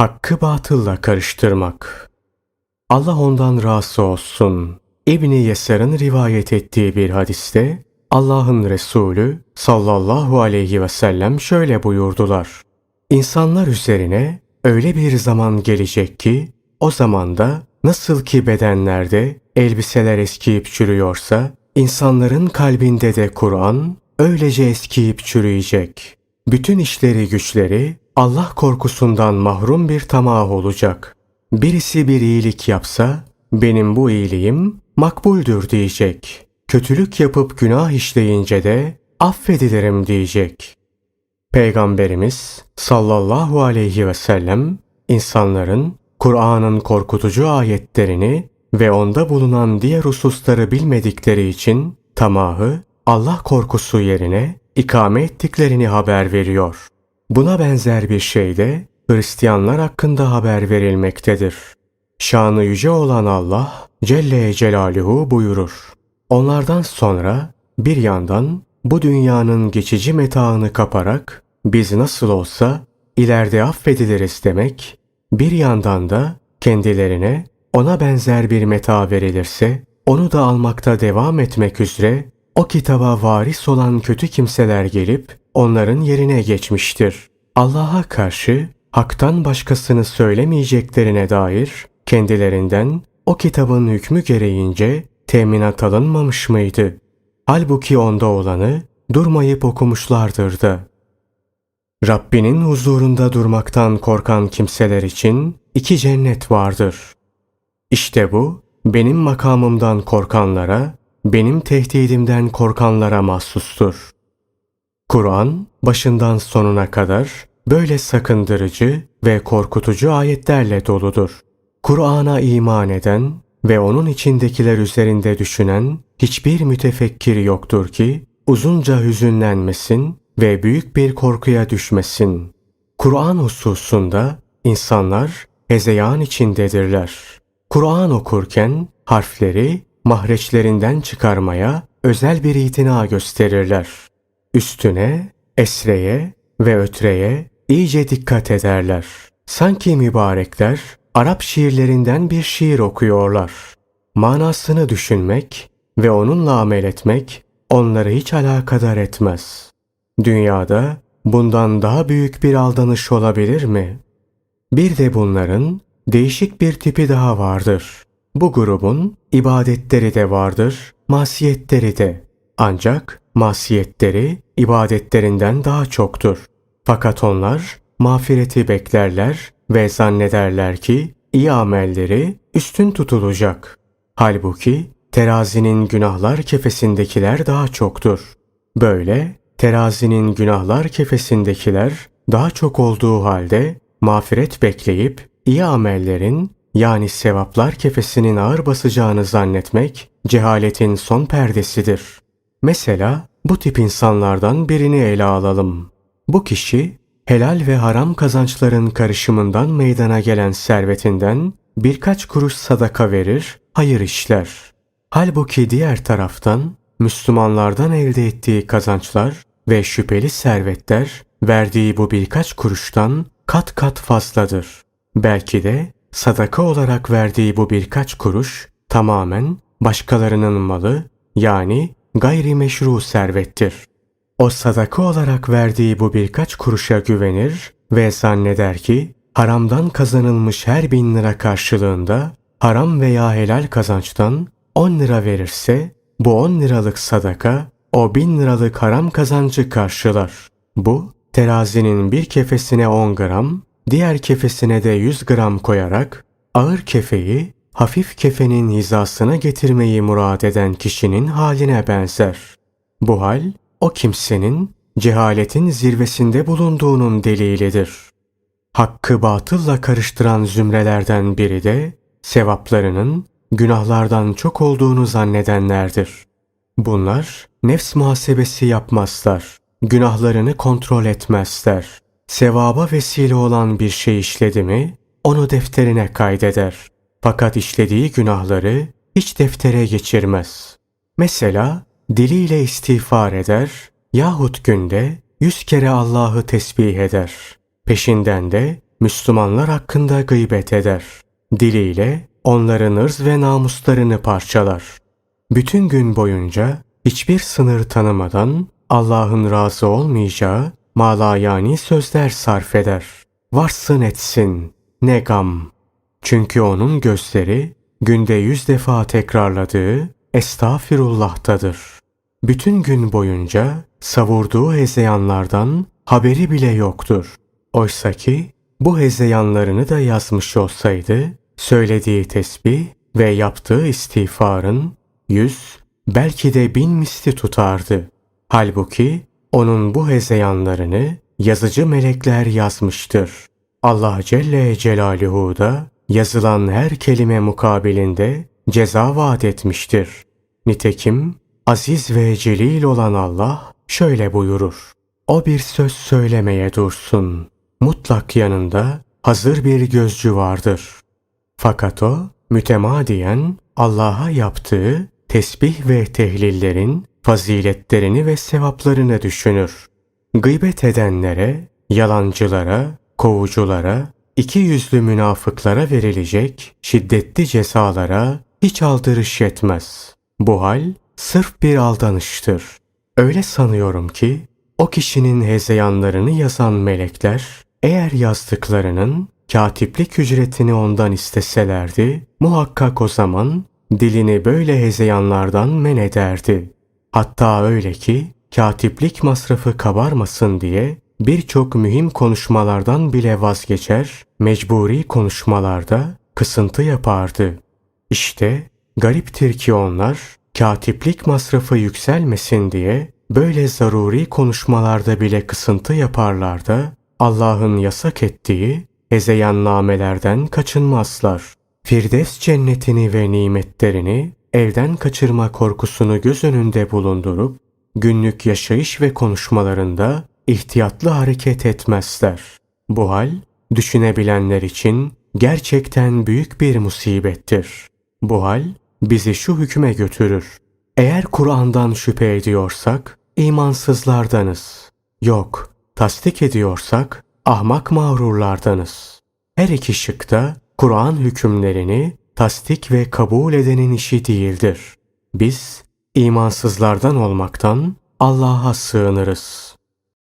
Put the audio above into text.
Hakkı batılla karıştırmak. Allah ondan razı olsun. İbni Yesar'ın rivayet ettiği bir hadiste Allah'ın Resulü sallallahu aleyhi ve sellem şöyle buyurdular. İnsanlar üzerine öyle bir zaman gelecek ki o zamanda nasıl ki bedenlerde elbiseler eskiyip çürüyorsa insanların kalbinde de Kur'an öylece eskiyip çürüyecek. Bütün işleri güçleri Allah korkusundan mahrum bir tamah olacak. Birisi bir iyilik yapsa benim bu iyiliğim makbuldür diyecek. Kötülük yapıp günah işleyince de affedilirim diyecek. Peygamberimiz sallallahu aleyhi ve sellem insanların Kur'an'ın korkutucu ayetlerini ve onda bulunan diğer hususları bilmedikleri için tamahı Allah korkusu yerine ikame ettiklerini haber veriyor. Buna benzer bir şey de Hristiyanlar hakkında haber verilmektedir. Şanı yüce olan Allah Celle Celaluhu buyurur. Onlardan sonra bir yandan bu dünyanın geçici metaını kaparak biz nasıl olsa ileride affediliriz demek, bir yandan da kendilerine ona benzer bir meta verilirse onu da almakta devam etmek üzere o kitaba varis olan kötü kimseler gelip onların yerine geçmiştir. Allah'a karşı haktan başkasını söylemeyeceklerine dair kendilerinden o kitabın hükmü gereğince teminat alınmamış mıydı? Halbuki onda olanı durmayıp okumuşlardır da. Rabbinin huzurunda durmaktan korkan kimseler için iki cennet vardır. İşte bu benim makamımdan korkanlara, benim tehdidimden korkanlara mahsustur. Kur'an başından sonuna kadar böyle sakındırıcı ve korkutucu ayetlerle doludur. Kur'an'a iman eden ve onun içindekiler üzerinde düşünen hiçbir mütefekkir yoktur ki uzunca hüzünlenmesin ve büyük bir korkuya düşmesin. Kur'an hususunda insanlar hezeyan içindedirler. Kur'an okurken harfleri mahreçlerinden çıkarmaya özel bir itina gösterirler. Üstüne, esreye ve ötreye iyice dikkat ederler. Sanki mübarekler Arap şiirlerinden bir şiir okuyorlar. Manasını düşünmek ve onunla amel etmek onları hiç alakadar etmez. Dünyada bundan daha büyük bir aldanış olabilir mi? Bir de bunların değişik bir tipi daha vardır. Bu grubun ibadetleri de vardır, masiyetleri de. Ancak masiyetleri ibadetlerinden daha çoktur. Fakat onlar mağfireti beklerler ve zannederler ki iyi amelleri üstün tutulacak. Halbuki terazinin günahlar kefesindekiler daha çoktur. Böyle terazinin günahlar kefesindekiler daha çok olduğu halde mağfiret bekleyip iyi amellerin yani sevaplar kefesinin ağır basacağını zannetmek cehaletin son perdesidir. Mesela bu tip insanlardan birini ele alalım. Bu kişi helal ve haram kazançların karışımından meydana gelen servetinden birkaç kuruş sadaka verir, hayır işler. Halbuki diğer taraftan Müslümanlardan elde ettiği kazançlar ve şüpheli servetler verdiği bu birkaç kuruştan kat kat fazladır. Belki de sadaka olarak verdiği bu birkaç kuruş tamamen başkalarının malı yani gayrimeşru servettir. O sadaka olarak verdiği bu birkaç kuruşa güvenir ve zanneder ki haramdan kazanılmış her bin lira karşılığında haram veya helal kazançtan 10 lira verirse bu 10 liralık sadaka o bin liralık haram kazancı karşılar. Bu terazinin bir kefesine 10 gram, diğer kefesine de 100 gram koyarak ağır kefeyi hafif kefenin hizasına getirmeyi murad eden kişinin haline benzer. Bu hal o kimsenin cehaletin zirvesinde bulunduğunun delilidir. Hakkı batılla karıştıran zümrelerden biri de sevaplarının günahlardan çok olduğunu zannedenlerdir. Bunlar nefs muhasebesi yapmazlar. Günahlarını kontrol etmezler. Sevaba vesile olan bir şey işledi mi onu defterine kaydeder. Fakat işlediği günahları hiç deftere geçirmez. Mesela diliyle istiğfar eder yahut günde yüz kere Allah'ı tesbih eder. Peşinden de Müslümanlar hakkında gıybet eder. Diliyle onların ırz ve namuslarını parçalar. Bütün gün boyunca hiçbir sınır tanımadan Allah'ın razı olmayacağı malayani sözler sarf eder. Varsın etsin, ne gam. Çünkü onun gözleri günde yüz defa tekrarladığı estağfirullah'tadır. Bütün gün boyunca savurduğu hezeyanlardan haberi bile yoktur. Oysaki bu hezeyanlarını da yazmış olsaydı, söylediği tesbih ve yaptığı istiğfarın yüz, belki de bin misli tutardı. Halbuki onun bu hezeyanlarını yazıcı melekler yazmıştır. Allah Celle Celaluhu da yazılan her kelime mukabilinde ceza vaat etmiştir. Nitekim aziz ve celil olan Allah şöyle buyurur. O bir söz söylemeye dursun. Mutlak yanında hazır bir gözcü vardır. Fakat o mütemadiyen Allah'a yaptığı tesbih ve tehlillerin faziletlerini ve sevaplarını düşünür. Gıybet edenlere, yalancılara, kovuculara, iki yüzlü münafıklara verilecek şiddetli cezalara hiç aldırış etmez. Bu hal sırf bir aldanıştır. Öyle sanıyorum ki o kişinin hezeyanlarını yazan melekler eğer yazdıklarının katiplik ücretini ondan isteselerdi muhakkak o zaman dilini böyle hezeyanlardan men ederdi. Hatta öyle ki katiplik masrafı kabarmasın diye birçok mühim konuşmalardan bile vazgeçer, mecburi konuşmalarda kısıntı yapardı. İşte gariptir ki onlar katiplik masrafı yükselmesin diye böyle zaruri konuşmalarda bile kısıntı yaparlar da Allah'ın yasak ettiği hezeyannamelerden kaçınmazlar. Firdevs cennetini ve nimetlerini evden kaçırma korkusunu göz önünde bulundurup günlük yaşayış ve konuşmalarında ihtiyatlı hareket etmezler. Bu hal düşünebilenler için gerçekten büyük bir musibettir. Bu hal bizi şu hüküme götürür. Eğer Kur'an'dan şüphe ediyorsak imansızlardanız. Yok, tasdik ediyorsak ahmak mağrurlardanız. Her iki şıkta Kur'an hükümlerini tasdik ve kabul edenin işi değildir. Biz imansızlardan olmaktan Allah'a sığınırız.